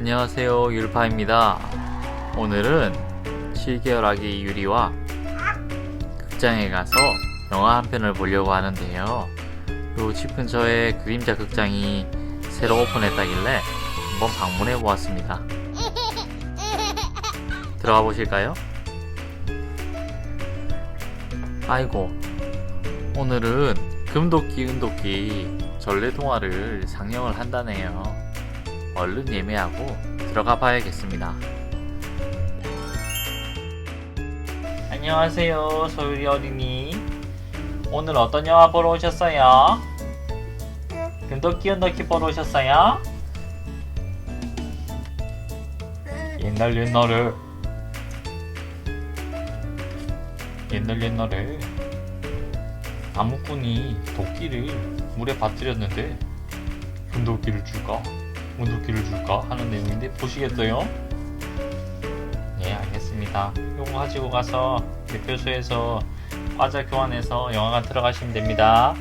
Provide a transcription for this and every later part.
안녕하세요 율파입니다. 오늘은 7개월 아기 유리와 극장에 가서 영화 한 편을 보려고 하는데요. 요집 근처에 그림자 극장이 새로 오픈했다길래 한번 방문해 보았습니다. 들어가 보실까요? 아이고 오늘은 금도끼 은도끼 전래동화를 상영을 한다네요 얼른 예매하고 들어가 봐야겠습니다. 안녕하세요, 소율이 어린이. 오늘 어떤 영화 보러 오셨어요? 금도끼 은도끼 보러 오셨어요? 옛날 옛날에 옛날 옛날에 나무꾼이 도끼를 물에 빠뜨렸는데 금도끼를 줄까? 운도끼를 줄까 하는 내용인데 보시겠어요? 네 알겠습니다. 요거 가지고 가서 대표소에서 과자 교환해서 영화관 들어가시면 됩니다.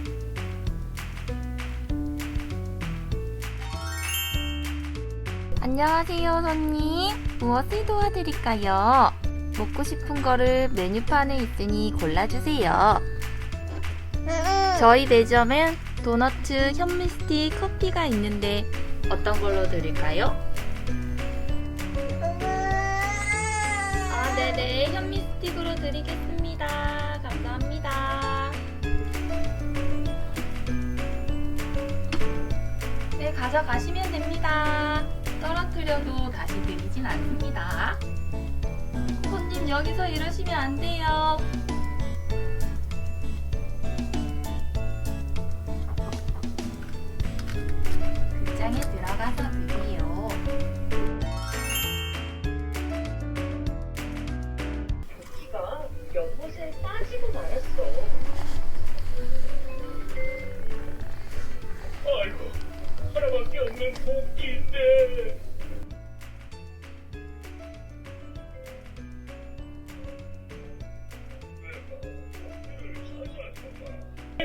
안녕하세요, 손님. 무엇을 도와드릴까요? 먹고 싶은 거를 메뉴판에 있으니 골라주세요. 저희 매점엔 도너츠, 현미스틱, 커피가 있는데 어떤 걸로 드릴까요? 아, 네네. 현미 스틱으로 드리겠습니다. 감사합니다. 네, 가져가시면 됩니다. 떨어뜨려도 다시 드리진 않습니다. 손님 여기서 이러시면 안 돼요. 들어가서 드세요. 도끼가 연못에 빠지고 말았어. 아이고, 하나밖에 없는 도끼인데.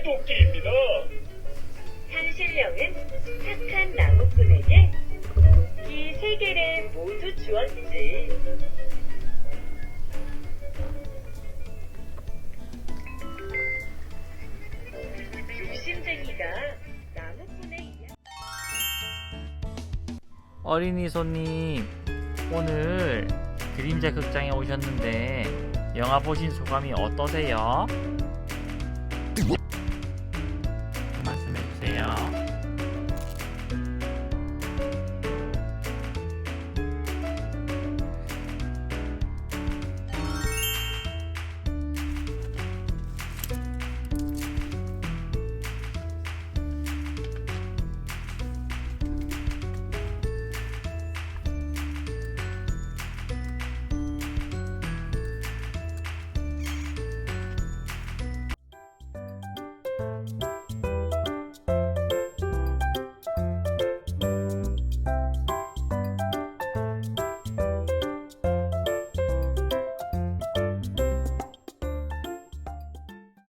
도끼입니다. 산신령은 착한 나무꾼에게 도끼 세 개를 모두 주었지. 욕심쟁이가 나무꾼의 이야기 어린이 손님 오늘 그림자 극장에 오셨는데 영화 보신 소감이 어떠세요?